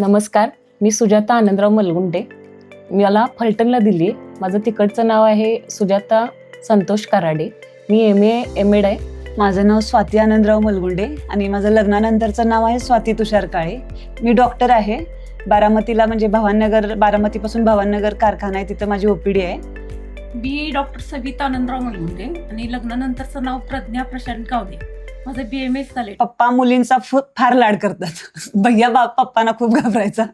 नमस्कार मी सुजाता आनंदराव मलगुंडे. मला फलटणला दिली आहे. माझं तिकडचं नाव आहे सुजाता संतोष कराडे. मी एम ए एम एड आहे. माझं नाव स्वाती आनंदराव मलगुंडे आणि माझं लग्नानंतरचं नाव आहे स्वाती तुषार काळे. मी डॉक्टर आहे. बारामतीला म्हणजे भवाननगर बारामतीपासून भवाननगर कारखाना आहे. तिथं माझी ओपीडी आहे. मी डॉक्टर सविता आनंदराव मलगुंडे आणि लग्नानंतरचं नाव प्रज्ञा प्रशांत गावडे. माझं बी एम एस झाले पप्पा मुलींचा फार लाड करतात. भैया बाप पप्पांना खूप घाबरायचा.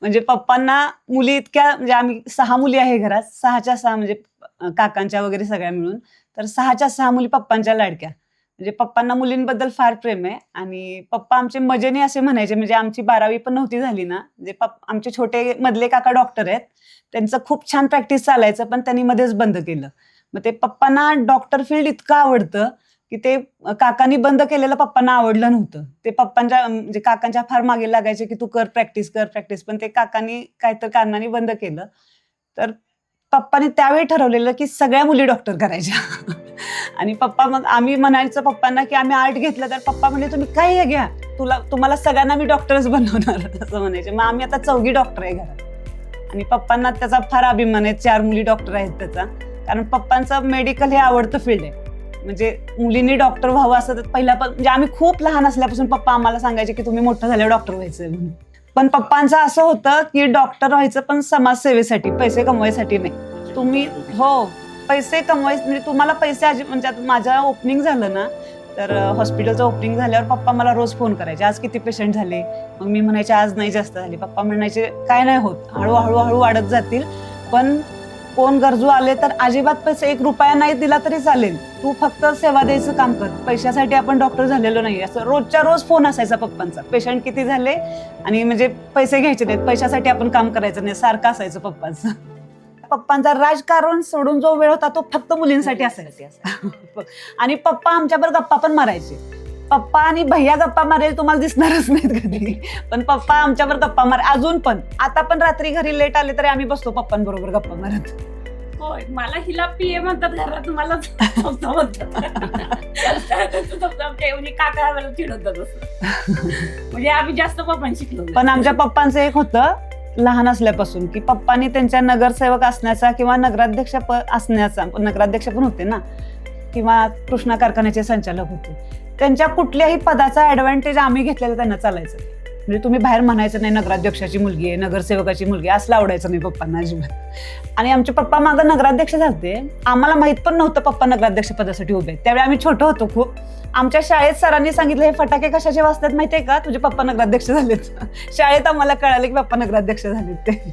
म्हणजे पप्पांना मुली इतक्या म्हणजे आम्ही सहा मुली आहे घरात. सहाच्या सहा म्हणजे काकांच्या वगैरे सगळ्या मिळून. तर सहाच्या सहा मुली पप्पांच्या लाडक्या. म्हणजे पप्पांना मुलींबद्दल फार प्रेम आहे. आणि पप्पा आमचे मजेने असे म्हणायचे म्हणजे आमची बारावी पण नव्हती झाली ना. जे आमचे छोटे मधले काका डॉक्टर आहेत. त्यांचं खूप छान प्रॅक्टिस चालायचं पण त्यांनी मध्येच बंद केलं. मग ते पप्पांना डॉक्टर फील्ड इतकं आवडतं. की ते काकांनी बंद केलेलं पप्पांना आवडलं नव्हतं. ते पप्पांच्या म्हणजे काकांच्या फार मागे लागायचे की तू कर प्रॅक्टिस कर प्रॅक्टिस पण ते काकांनी काहीतरी कारणाने बंद केलं. तर पप्पांनी त्यावेळी ठरवलेलं की सगळ्या मुली डॉक्टर करायच्या. आणि पप्पा मग आम्ही म्हणायचं पप्पांना की आम्ही आर्ट घेतलं तर पप्पा म्हणले तुम्ही काही घ्या. तुला तुम्हाला सगळ्यांना मी डॉक्टरच बनवणार. असं म्हणायचे. मग आम्ही आता चौघी डॉक्टर आहे घरात. आणि पप्पांना त्याचा फार अभिमान आहे. चार मुली डॉक्टर आहेत त्याचा. कारण पप्पांचं मेडिकल हे आवडतं फील्ड आहे. म्हणजे मुलींनी डॉक्टर व्हावं असं तर पहिला पण म्हणजे आम्ही खूप लहान असल्यापासून पप्पा आम्हाला सांगायचे की तुम्ही मोठं झाल्यावर डॉक्टर व्हायचं म्हणून. पण पप्पांचं असं होतं की डॉक्टर व्हायचं पण समाजसेवेसाठी पैसे कमवायसाठी नाही. तुम्ही हो पैसे कमवाय म्हणजे तुम्हाला पैसे अजि- म्हणजे आता माझं ओपनिंग झालं ना तर हॉस्पिटलचं ओपनिंग झाल्यावर पप्पा मला रोज फोन करायचे. आज किती पेशंट झाले? मग मी म्हणायचे आज नाही जास्त झाले. पप्पा म्हणायचे काय नाही होत. हळूहळू हळू वाढत जातील. पण कोण गरजू आले तर अजिबात पैसे एक रुपया नाही दिला तरी चालेल. तू फक्त सेवा द्यायचं काम कर. पैशासाठी आपण डॉक्टर झालेलो नाही असं रोजच्या रोज फोन असायचा पप्पांचा. पेशंट किती झाले आणि म्हणजे पैसे घ्यायचे नाहीत. पैशासाठी आपण काम करायचं नाही. सारखं असायचं पप्पांचं. पप्पांचा राजकारण सोडून जो वेळ होता तो फक्त मुलींसाठी असायचा. आणि पप्पा आमच्याबरोबर गप्पा पण मारायचे. पप्पा आणि भैया गप्पा मारेल तुम्हाला दिसणारच नाहीत कधी. पण पप्पा आमच्यावर गप्पा मार अजून पण. आता पण रात्री घरी लेट आले तरी आम्ही बसतो पप्पांबरोबर गप्पा मारत. होय मला हिला पीए म्हणतात घरात मला काका चिडवतात म्हणजे आम्ही जास्त पप्पां शिकलो पण आमच्या पप्पांचं एक होतं लहान असल्यापासून की पप्पांनी त्यांच्या नगरसेवक असण्याचा किंवा नगराध्यक्ष असण्याचा नगराध्यक्ष पण होते ना किंवा कृष्णा कारखान्याचे संचालक होते. त्यांच्या कुठल्याही पदाचा ऍडव्हान्टेज आम्ही घेतलेला त्यांना चालायचं. म्हणजे तुम्ही बाहेर म्हणायचं नाही नगराध्यक्षाची मुलगी आहे नगरसेवकाची मुलगी आहे, असलं आवडायचं नाही पप्पांना अजिबात. आणि आमचे पप्पा मागं नगराध्यक्ष झाले आम्हाला माहीत पण नव्हतं पप्पा नगराध्यक्ष पदासाठी उभे आहेत. त्यावेळी आम्ही छोटं होतो खूप. आमच्या शाळेत सरांनी सांगितलं हे फटाके कशाचे वाजतात माहितीये का? तुझे पप्पा नगराध्यक्ष झालेत. शाळेत आम्हाला कळालं की पप्पा नगराध्यक्ष झालेत ते.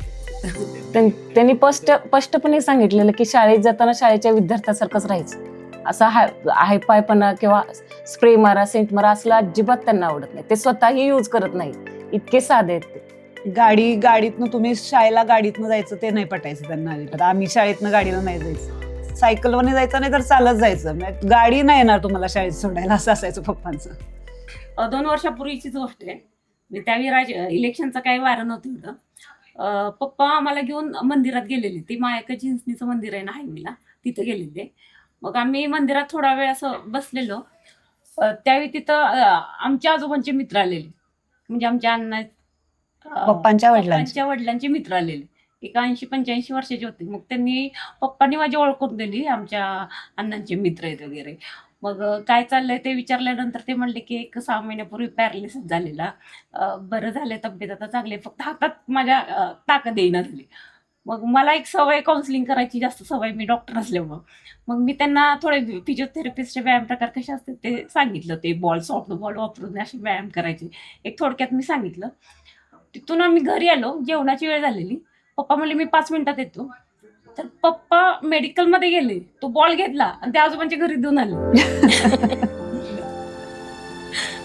त्यांनी स्पष्ट स्पष्टपणे सांगितलेलं की शाळेत जाताना शाळेच्या विद्यार्थ्यासारखंच राहायचं. असा हाय हायपायपणा किंवा स्प्रे मारा सेंट मारा असला अजिबात त्यांना आवडत नाही. ते स्वतःही यूज करत नाही इतके साधे आहेत ते. गाडी गाडीतनं तुम्ही शाळेला गाडीतनं जायचं ते नाही पटायचं त्यांना अजिबात. आम्ही शाळेतनं गाडीनं नाही जायचं. सायकलवरने जायचं नाही तर चालत जायचं. म्हणजे गाडी नाही येणार तुम्हाला शाळेत सोडायला असं असायचं पप्पांचं. अं, दोन वर्षापूर्वीचीच गोष्ट आहे. म्हणजे त्यावेळी राज इलेक्शनचं काही वारं नव्हतं एवढं. अं, पप्पा आम्हाला घेऊन मंदिरात गेलेले. ते मायाका चिंचणीचं मंदिर आहे ना हायवेला तिथं गेलेले. मग आम्ही मंदिरात थोडा वेळ असं बसलेलो. त्यावेळी तिथं आमच्या आजोबांचे मित्र आलेले. म्हणजे आमच्या अण्णा पप्पांच्या वडिलांचे. पप्पांच्या वडिलांचे मित्र आलेले. एक ऐंशी पंच्याऐंशी वर्षाचे होते. मग त्यांनी पप्पांनी माझी ओळख करून दिली. आमच्या अण्णांचे मित्र आहेत वगैरे. मग काय चाललंय ते विचारल्यानंतर ते म्हणले की एक सहा महिन्यापूर्वी पॅरालिसिस झालेला. बरं झालंय तब्येत आता चांगली. फक्त हातात माझ्या ताकद येईना झाली. मग मला एक सवय काउन्सिलिंग करायची जास्त सवय मी डॉक्टर असल्यामुळं. मग मी त्यांना थोडे फिजिओथेरपिस्टचे व्यायाम प्रकार कसे असतात ते सांगितलं. ते बॉल सॉफ्ट बॉल वापरून असे व्यायाम करायचे. एक थोडक्यात मी सांगितलं. तिथून आम्ही घरी आलो. जेवणाची वेळ झालेली. पप्पा म्हणले मी पाच मिनिटात येतो. तर पप्पा मेडिकलमध्ये गेले. तो बॉल घेतला आणि त्या आजोबांच्या घरी देऊन आले.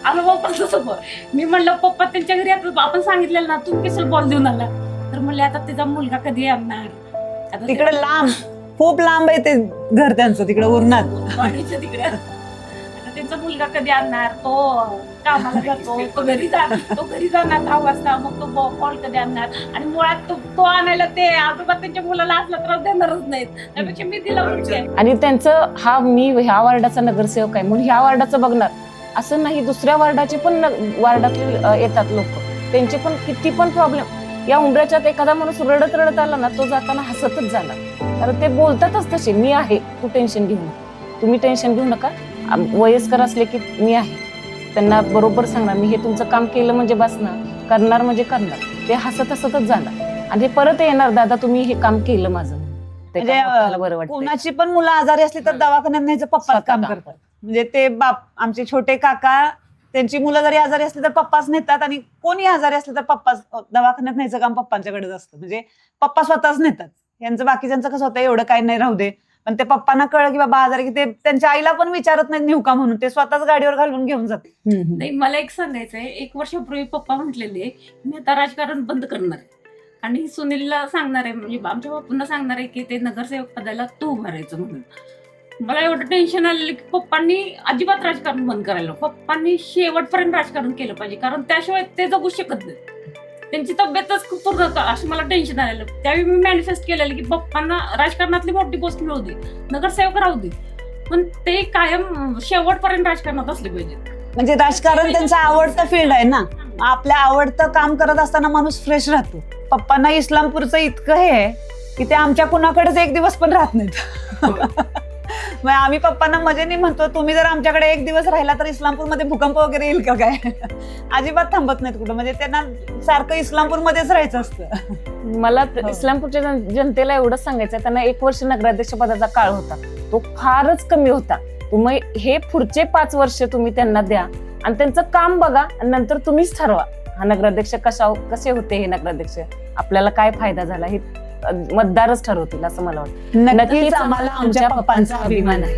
आलो पप्पांचं सोबत मी म्हणलं पप्पा त्यांच्या घरी आता आपण सांगितलेलं ना तुम्ही कसं बॉल देऊन आला? तर म्हणले आता त्याचा मुलगा कधी आणणार आता तिकडे लांब खूप लांब आहे ते घर त्यांचं तिकडे उरणार. वाडीच्या तिकडे. आता त्यांचा मुलगा कधी आणणार? तो कामाला जातो तो घरी जाणार तो घरी जाणार दहा वाजता मग तो बॉल कधी आणणार? आणि मुळात तो तो आणायला ते आजोबा त्यांच्या मुलाला असला त्रास देणारच नाहीत. त्यापेक्षा मी दिला म्हणजे आणि त्यांचं हा मी ह्या वार्डाचा नगरसेवक आहे म्हणून ह्या वार्डाचं बघणार. असं नाही दुसऱ्या वार्डाचे पण न- वार्डातले अ, येतात लोक. त्यांचे पण किती पण प्रॉब्लेम या उंबऱ्याच्यात एखादा माणूस रडत रडत आला ना तो जाताना हसतच झाला. कारण ते बोलतातच तसे मी आहे तू टेन्शन घेऊ नका. तुम्ही टेन्शन घेऊ नका. वयस्कर असले की मी आहे. त्यांना बरोबर सांगणार मी हे तुमचं काम केलं म्हणजे बस ना करणार म्हणजे करणार. ते हसत हसतच जाणार आणि ते परत येणार दादा तुम्ही हे काम केलं माझं. म्हणजे, बरं वाटतं कोणाची पण मुलं आजारी असली तर दवाखान्यात न्यायचं पप्पाच काम करतात. म्हणजे ते बाप आमचे छोटे काका त्यांची मुलं जरी आजारी असली तर पप्पाच नेतात आणि कोणी आजारी असले तर पप्पाच दवाखान्यात न्यायचं काम पप्पांच्याकडेच असतं. म्हणजे पप्पा स्वतःच नेतात. यांचं बाकीच्यांचं कसं होतं एवढं काही नाही राहू दे. पण ते पप्पांना कळलं की बाबा आजारी की ते त्यांच्या आईला पण विचारत नाही नेऊ का म्हणून. ते स्वतःच गाडीवर घालून घेऊन जाते. नाही मला एक सांगायचंय एक वर्षापूर्वी पप्पा म्हटलेले मी आता राजकारण बंद करणार आहे. आणि सुनीलला सांगणार आहे म्हणजे आमच्या बापूंना सांगणार आहे की ते नगरसेवक पदाला तू उभं राहायचं म्हणून. मला एवढं टेन्शन आलेलं की पप्पांनी अजिबात राजकारण बंद करायला. पप्पांनी शेवटपर्यंत राजकारण केलं पाहिजे. कारण त्याशिवाय ते जगू शकत नाही. त्यांची तब्येतच खूप पूर्ण का- असं मला टेन्शन आलेलं. त्यावेळी मी मॅनिफेस्ट केलेलं की पप्पांना राजकारणातली मोठी पोस्ट मिळू दे. नगरसेवक राहू दे. पण ते कायम शेवटपर्यंत राजकारणात असले पाहिजे म्हणजे राजकारण त्यांचं आवडतं फील्ड आहे ना. आपल्या आवडतं काम करत असताना माणूस फ्रेश राहतो. पप्पांना इस्लामपूरचं इतकं हे आहे की ते आमच्या कुणाकडेच एक दिवस पण राहत नाहीत. मग आम्ही पप्पांना मजेने म्हणतो. तुम्ही जर आमच्याकडे एक दिवस राहिला तर इस्लामपूरमध्ये भूकंप वगैरे येईल का काय? अजिबात थांबत नाहीत कुठं. म्हणजे त्यांना सारखं इस्लामपूरमध्येच राहायचं असतं. मला हो. इस्लामपूरच्या जन- जनतेला एवढंच सांगायचं त्यांना एक वर्ष नगराध्यक्ष पदाचा काळ होता. तो फारच कमी होता. तुम्ही हे पुढचे पाच वर्ष तुम्ही त्यांना द्या आणि त्यांचं काम बघा आणि नंतर तुम्हीच ठरवा. हा नगराध्यक्ष कशा कसे होते हे नगराध्यक्ष? आपल्याला काय फायदा झाला? हे मतदारच ठरवतील असं मला वाटतं. नक्कीच आम्हाला आमच्या पप्पांचा अभिमान आहे.